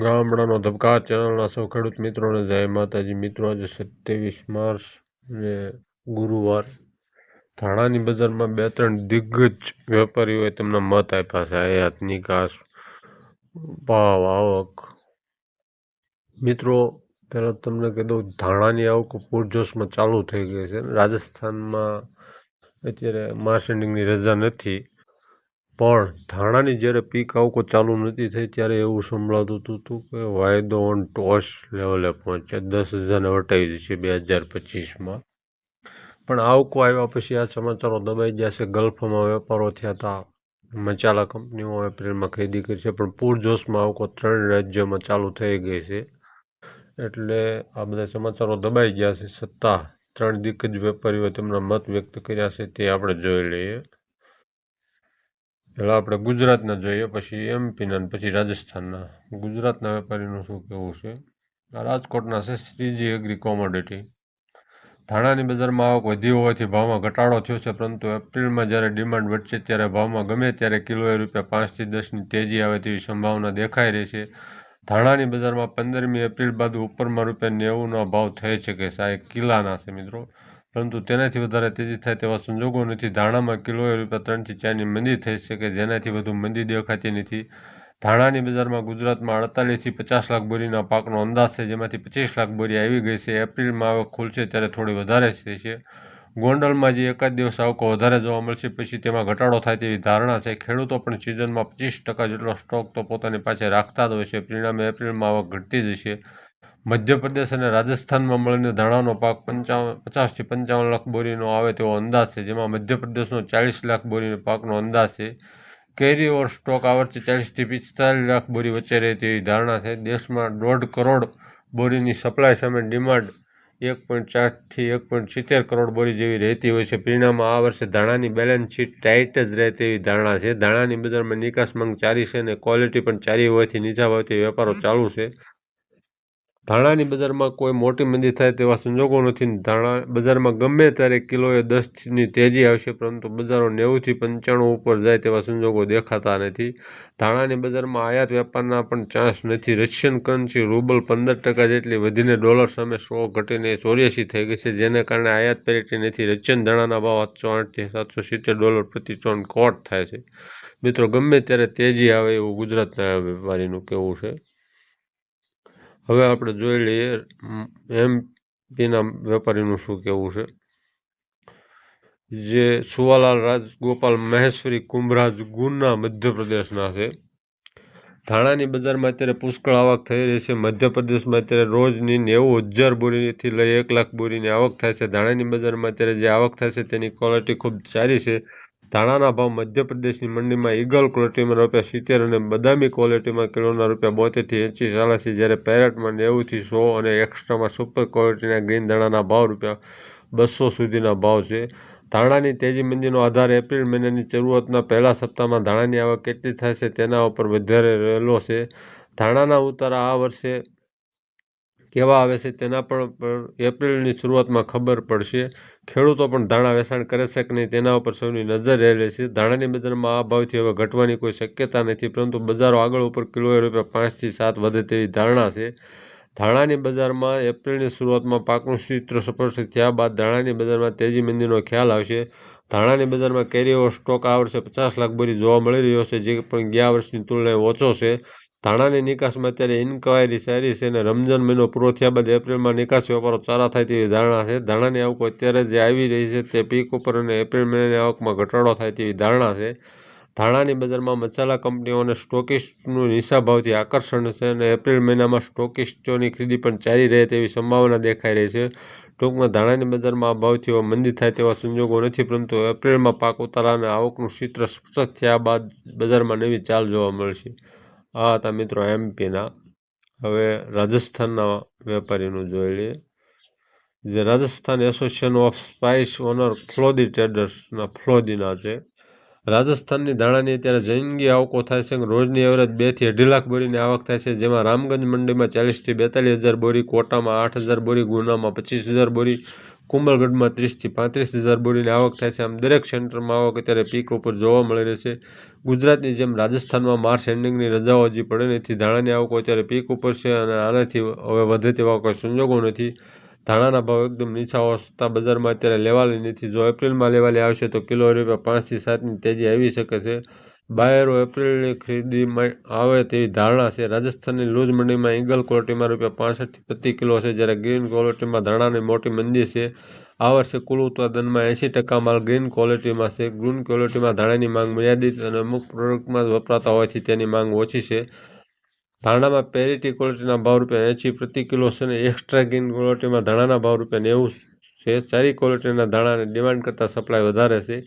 ગામડાનો ધબકાર ચેનલના સૌ ખેડૂત મિત્રોને જય માતાજી. મિત્રો, આજે સત્યાવીસ માર્ચ ને ગુરુવાર. ધાણાની બજારમાં બે ત્રણ દિગ્ગજ વેપારીઓએ તેમના મત આપ્યા છે. આયાત, નિકાસ, ભાવ, આવક. મિત્રો, પહેલાં તમને કહી દઉં, ધાણાની આવક પૂરજોશમાં ચાલુ થઈ ગઈ છે. રાજસ્થાનમાં અત્યારે માસ રજા નથી. પણ ધાણાની જ્યારે પીક આવકો ચાલુ નથી થઈ ત્યારે એવું સંભળાતું હતું કે વાયદો ઓન ટોસ લેવલે પહોંચે દસ હજારને વટાવી દીધી બે હજાર પચીસમાં. પણ આવકો આવ્યા પછી આ સમાચારો દબાઈ ગયા છે. ગલ્ફમાં વેપારો થયા હતા. મચાલા કંપનીઓ એપ્રિલમાં ખરીદી કરી છે, પણ પૂરજોશમાં આવકો ત્રણ રાજ્યોમાં ચાલુ થઈ ગઈ છે. એટલે આ બધા સમાચારો દબાઈ ગયા છે. સત્તા ત્રણ દિગ્ગજ વેપારીઓ તેમના મત વ્યક્ત કર્યા છે તે આપણે જોઈ લઈએ. પહેલાં આપણે ગુજરાતના જોઈએ, પછી એમપીના પછી રાજસ્થાનના. ગુજરાતના વેપારીનું શું કહેવું છે? રાજકોટના છે શ્રીજી એગ્રી કોમોડિટી ધાણાની બજારમાં આવક વધી હોવાથી ભાવમાં ઘટાડો થયો છે, પરંતુ એપ્રિલમાં જ્યારે ડિમાન્ડ વધશે ત્યારે ભાવમાં ગમે ત્યારે કિલોએ રૂપિયા પાંચથી દસની તેજી આવે તેવી સંભાવના દેખાઈ રહી છે. ધાણાની બજારમાં પંદરમી એપ્રિલ બાદ ઉપરમાં રૂપિયા નેવુંનો ભાવ થઈ શકે છે. આ કિલ્લાના છે મિત્રો. પરંતુ તેનાથી વધારે તેજી થાય તેવા સંજોગો નથી. ધાણામાં કિલોએ રૂપિયા ત્રણથી ચારની મંદી થઈ શકે, જેનાથી વધુ મંદી દેખાતી નથી. ધાણાની બજારમાં ગુજરાતમાં અડતાલીસથી પચાસ લાખ બોરીના પાકનો અંદાજ છે, જેમાંથી પચીસ લાખ બોરી આવી ગઈ છે. એપ્રિલમાં આવક ખુલશે ત્યારે થોડી વધારે થઈ છે. ગોંડલમાં જે એકાદ દિવસ આવકો વધારે જોવા મળશે, પછી તેમાં ઘટાડો થાય તેવી ધારણા છે. ખેડૂતો પણ સિઝનમાં પચીસ ટકા જેટલો સ્ટોક તો પોતાની પાસે રાખતા જ હોય છે. પરિણામે એપ્રિલમાં આવક ઘટતી જશે મધ્યપ્રદેશ અને રાજસ્થાનમાં મળીને ધાણાનો પાક પંચાવન પચાસથી પંચાવન લાખ બોરીનો આવે તેવો અંદાજ છે, જેમાં મધ્યપ્રદેશનો ચાલીસ લાખ બોરીનો પાકનો અંદાજ છે. કેરી ઓર સ્ટોક આ વર્ષે ચાલીસથી પિસ્તાલીસ લાખ બોરી વચ્ચે રહે તેવી ધારણા છે. દેશમાં દોઢ કરોડ બોરીની સપ્લાય સામે ડિમાન્ડ એક પોઈન્ટ ચારથી એક પોઈન્ટ સિત્તેર કરોડ બોરી જેવી રહેતી હોય છે. પરિણામમાં આ વર્ષે ધાણાની બેલેન્સ શીટ ટાઈટ જ રહે તેવી ધારણા છે. ધાણાની બજારમાં નિકાસ માંગ ચારી છે અને ક્વોલિટી પણ ચારી હોવાથી નીચા ભાવથી વેપારો ચાલુ છે. ધાણાની બજારમાં કોઈ મોટી મંદી થાય તેવા સંજોગો નથી. ધાણા બજારમાં ગમે ત્યારે કિલોએ દસની તેજી આવશે, પરંતુ બજારો નેવુંથી પંચાણું ઉપર જાય તેવા સંજોગો દેખાતા નથી. ધાણાની બજારમાં આયાત વેપારના પણ ચાન્સ નથી. રશિયન કરન્સી રૂબલ પંદર ટકા જેટલી વધીને ડોલર સામે સો ઘટીને ચોર્યાસી થઈ ગઈ છે, જેને કારણે આયાત પેરેટી નથી. રશિયન ધાણાના ભાવ આઠસો આઠથી સાતસો સિત્તેર ડોલર પ્રતિ ટન કોટ થાય છે. મિત્રો, ગમે ત્યારે તેજી આવે એવું ગુજરાતના વેપારીનું કહેવું છે. હવે આપણે જોઈ લઈએ એમપીના વેપારીનું શું કહેવું છે? જે સુવાલાલ રાજગોપાલ મહેશ્વરી કુંભરાજ ગુના મધ્યપ્રદેશના છે. ધાણાની બજારમાં અત્યારે પુષ્કળ આવક થઈ રહી છે. મધ્યપ્રદેશમાં અત્યારે રોજની નેવું હજાર બોરીથી લઈ એક લાખ બોરીની આવક થાય છે. ધાણાની બજારમાં અત્યારે જે આવક થાય છે તેની ક્વોલિટી ખૂબ સારી છે. ધાણાના ભાવ મધ્યપ્રદેશની મંડીમાં ઈગલ ક્વોલિટીમાં રૂપિયા સિત્તેર અને બદામી ક્વોલિટીમાં કિલોના રૂપિયા બોતેરથી એંસી ચાલે છે. જ્યારે પેરેટમાં નેવુંથી સો અને એક્સ્ટ્રામાં સુપર ક્વોલિટીના ગ્રીન ધાણાના ભાવ રૂપિયા બસો સુધીના ભાવ છે. ધાણાની તેજી મંદીનો આધાર એપ્રિલ મહિનાની શરૂઆતના પહેલા સપ્તાહમાં ધાણાની આવક કેટલી છે તેના ઉપર વધારે રહેલો છે. ધાણાના ઉતારા આ વર્ષે કેવા આવે છે તેના પણ એપ્રિલની શરૂઆતમાં ખબર પડશે. ખેડૂતો પણ ધાણા વેચાણ કરે છે કે નહીં તેના ઉપર સૌની નજર રહેલી છે. ધાણાની બજારમાં આ ભાવથી હવે ઘટવાની કોઈ શક્યતા નથી, પરંતુ બજારો આગળ ઉપર કિલોએ રૂપિયા પાંચથી સાત વધે તેવી ધારણા છે. ધાણાની બજારમાં એપ્રિલની શરૂઆતમાં પાકનું ચિત્ર સ્પષ્ટ થયા બાદ ધાણાની બજારમાં તેજી મંદીનો ખ્યાલ આવશે. ધાણાની બજારમાં કેરીઓ સ્ટોક આ વર્ષે પચાસ લાખ બોરી જોવા મળી રહ્યો છે, જે પણ ગયા વર્ષની તુલનાએ ઓછો છે. ધાણાની નિકાસમાં અત્યારે ઇન્કવાયરી સારી છે અને રમજાન મહિનો પૂરો થયા બાદ એપ્રિલમાં નિકાસ વેપારો સારા થાય તેવી ધારણા છે. ધાણાની આવકો અત્યારે જે આવી રહી છે તે પીક ઉપર અને એપ્રિલ મહિનાની આવકમાં ઘટાડો થાય તેવી ધારણા છે. ધાણાની બજારમાં મસાલા કંપનીઓ અને સ્ટોકિસ્ટનું નિશાભાવથી આકર્ષણ છે અને એપ્રિલ મહિનામાં સ્ટોકિસ્ટોની ખરીદી પણ ચાલી રહે તેવી સંભાવના દેખાઈ રહી છે. ટૂંકમાં ધાણાની બજારમાં આ ભાવથી મંદી થાય તેવા સંજોગો નથી, પરંતુ એપ્રિલમાં પાક ઉતારા અને આવકનું ચિત્ર સ્પષ્ટ થયા બાદ બજારમાં નવી ચાલ જોવા મળશે. આ હતા મિત્રો એમપીના હવે રાજસ્થાનના વેપારીનું જોઈ લઈએ. જે Rajasthan association of spice owner Phalodi ટ્રેડર્સના ફ્લોદીના છે. રાજસ્થાનની ધાણાની અત્યારે જંગી આવકો થાય છે રોજની એવરેજ બેથી અઢી લાખ બોરીની આવક થાય છે. જેમાં રામગંજ મંડીમાં ચાલીસથી બેતાલીસ હજાર બોરી, કોટામાં આઠ હજાર બોરી, ગુનામાં પચીસ હજાર બોરી કુંબલગઢમાં ત્રીસથી પાંત્રીસ હજાર બોરીની આવક થાય છે. આમ દરેક સેન્ટરમાં આવક અત્યારે પીક ઉપર જોવા મળી રહેશે ગુજરાતની જેમ રાજસ્થાનમાં માર્ચ એન્ડિંગની રજાઓ હજી પડે નથી ધાણાની આવકો અત્યારે પીક ઉપર છે અને આનાથી હવે વધે તેવા કોઈ સંજોગો નથી. ધાણાના ભાવ એકદમ નીચા હોતા બજારમાં અત્યારે લેવાલી નથી. જો એપ્રિલમાં લેવાલી આવશે તો કિલો રૂપિયા પાંચથી સાતની તેજી આવી શકે છે. બાયરો એપ્રિલની ખરીદીમાં આવે તેવી ધારણા છે. રાજસ્થાનની લૂઝ મંડીમાં ઇંગલ ક્વોલિટીમાં રૂપિયા પાસઠથી પ્રતિ કિલો છે, જ્યારે ગ્રીન ક્વોલિટીમાં ધાણાની મોટી મંદી છે. આ વર્ષે કુલ ઉત્પાદનમાં એંસી ટકા માલ ગ્રીન ક્વોલિટીમાં છે. ગ્રીન ક્વોલિટીમાં ધાણાની માંગ મર્યાદિત અને અમુક પ્રોડક્ટમાં વપરાતા હોવાથી તેની માંગ ઓછી છે. ધાણામાં પેરિટી ક્વોલિટીના ભાવ રૂપિયા એંસી પ્રતિ કિલો છે અને એક્સ્ટ્રા ગ્રીન ક્વોલિટીમાં ધાણાના ભાવ રૂપિયા નેવું છે. સારી ક્વોલિટીના ધાણાની ડિમાન્ડ કરતાં સપ્લાય વધારે છે.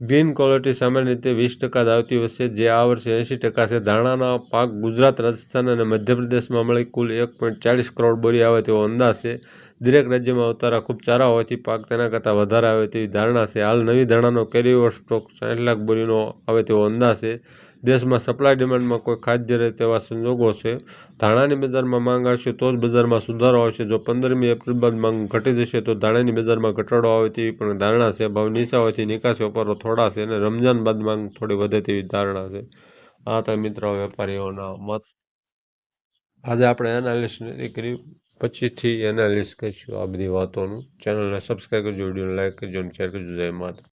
ગ્રીન ક્વોલિટી સામાન્ય રીતે વીસ ટકા ધાવતી વર્ષે જે આ વર્ષે એંસી ટકા છે. ધાણાના પાક ગુજરાત, રાજસ્થાન અને મધ્યપ્રદેશમાં મળી કુલ એક પોઈન્ટ ચાલીસ કરોડ બોરી આવે તેવો અંદાજ છે. દરેક રાજ્યમાં ઉતારા ખૂબ સારા હોવાથી પાક તેના કરતાં વધારે આવે તેવી ધારણા છે. હાલ નવી ધાણાનો કેરીઓવર સ્ટોક સાઠ લાખ બોરીનો આવે તેવો અંદાજ છે. દેશમાં સપ્લાય ડિમાન્ડમાં કોઈ ખાદ્ય રહે તેવા સંજોગો છે. ધાણાની બજારમાં માંગ આવશે તો જ બજારમાં સુધારો આવશે. જો પંદરમી એપ્રિલ બાદ માંગ ઘટી જશે તો ધાણાની બજારમાં ઘટાડો આવે તેવી પણ ધારણા છે. ભાવ નીચા હોવાથી નિકાસ વેપારો થોડા છે અને રમજાન બાદ માંગ થોડી વધે તેવી ધારણા છે. આ હતા મિત્રો વેપારીઓના મત. આજે આપણે એનાલિસ નથી કરી પછીથી એનાલિસ કરીશું આ બધી વાતોનું. ચેનલને સબસ્ક્રાઈબ કરજો વિડીયોને લાઈક કરજો અને શેર કરજો. જય માતા